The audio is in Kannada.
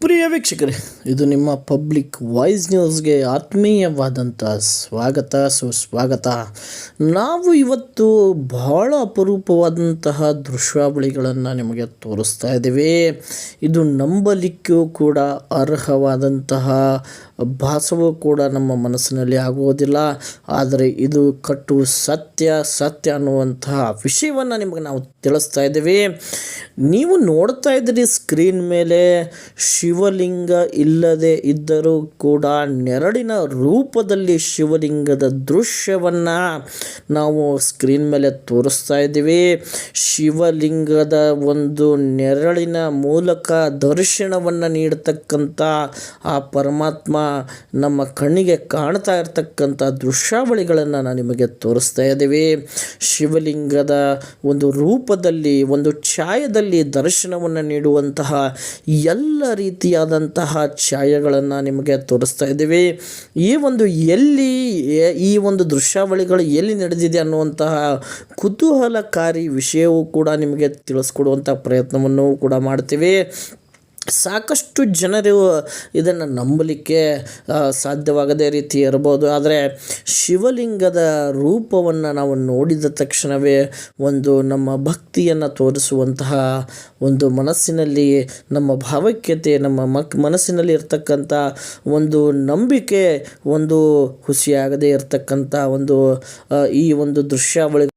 ಪ್ರಿಯ ವೀಕ್ಷಕರೇ, ಇದು ನಿಮ್ಮ ಪಬ್ಲಿಕ್ ವಾಯ್ಸ್ ನ್ಯೂಸ್ಗೆ ಆತ್ಮೀಯವಾದಂಥ ಸ್ವಾಗತ, ಸುಸ್ವಾಗತ. ನಾವು ಇವತ್ತು ಬಹಳ ಅಪರೂಪವಾದಂತಹ ದೃಶ್ಯಾವಳಿಗಳನ್ನು ನಿಮಗೆ ತೋರಿಸ್ತಾ ಇದ್ದೀವಿ. ಇದು ನಂಬಲಿಕ್ಕೂ ಕೂಡ ಅರ್ಹವಾದಂತಹ ಭಾಸವೂ ಕೂಡ ನಮ್ಮ ಮನಸ್ಸಿನಲ್ಲಿ ಆಗುವುದಿಲ್ಲ. ಆದರೆ ಇದು ಕಟ್ಟು ಸತ್ಯ ಸತ್ಯ ಅನ್ನುವಂತಹ ವಿಷಯವನ್ನು ನಿಮಗೆ ನಾವು ತಿಳಿಸ್ತಾ ಇದ್ದೀವಿ. ನೀವು ನೋಡ್ತಾ ಇದ್ದೀರಿ ಸ್ಕ್ರೀನ್ ಮೇಲೆ ಶಿವಲಿಂಗ ಇಲ್ಲದೆ ಇದ್ದರೂ ಕೂಡ ನೆರಳಿನ ರೂಪದಲ್ಲಿ ಶಿವಲಿಂಗದ ದೃಶ್ಯವನ್ನು ನಾವು ಸ್ಕ್ರೀನ್ ಮೇಲೆ ತೋರಿಸ್ತಾ ಇದ್ದೀವಿ. ಶಿವಲಿಂಗದ ಒಂದು ನೆರಳಿನ ಮೂಲಕ ದರ್ಶನವನ್ನು ನೀಡತಕ್ಕಂಥ ಆ ಪರಮಾತ್ಮ ನಮ್ಮ ಕಣ್ಣಿಗೆ ಕಾಣ್ತಾ ಇರತಕ್ಕಂಥ ದೃಶ್ಯಾವಳಿಗಳನ್ನು ನಾನು ನಿಮಗೆ ತೋರಿಸ್ತಾ ಇದ್ದೀವಿ. ಶಿವಲಿಂಗದ ಒಂದು ರೂಪದಲ್ಲಿ, ಒಂದು ಛಾಯದಲ್ಲಿ ದರ್ಶನವನ್ನು ನೀಡುವಂತಹ ಎಲ್ಲ ರೀತಿಯಾದಂತಹ ಛಾಯೆಗಳನ್ನು ನಿಮಗೆ ತೋರಿಸ್ತಾ ಇದ್ದೀವಿ. ಈ ಒಂದು ಎಲ್ಲಿ, ಈ ಒಂದು ದೃಶ್ಯಾವಳಿಗಳು ಎಲ್ಲಿ ನಡೆದಿದೆ ಅನ್ನುವಂತಹ ಕುತೂಹಲಕಾರಿ ವಿಷಯವೂ ಕೂಡ ನಿಮಗೆ ತಿಳಿಸ್ಕೊಡುವಂಥ ಪ್ರಯತ್ನವನ್ನು ಕೂಡ ಮಾಡ್ತೀವಿ. ಸಾಕಷ್ಟು ಜನರು ಇದನ್ನು ನಂಬಲಿಕ್ಕೆ ಸಾಧ್ಯವಾಗದೇ ರೀತಿ ಇರ್ಬೋದು. ಆದರೆ ಶಿವಲಿಂಗದ ರೂಪವನ್ನು ನಾವು ನೋಡಿದ ತಕ್ಷಣವೇ ಒಂದು ನಮ್ಮ ಭಕ್ತಿಯನ್ನು ತೋರಿಸುವಂತಹ ಒಂದು ಮನಸ್ಸಿನಲ್ಲಿ, ನಮ್ಮ ಭಾವೈಕ್ಯತೆ, ನಮ್ಮ ಮಕ್, ಮನಸ್ಸಿನಲ್ಲಿ ಇರ್ತಕ್ಕಂಥ ಒಂದು ನಂಬಿಕೆ, ಒಂದು ಖುಷಿಯಾಗದೇ ಇರತಕ್ಕಂಥ ಒಂದು ಈ ಒಂದು ದೃಶ್ಯಾವಳಿಗಳು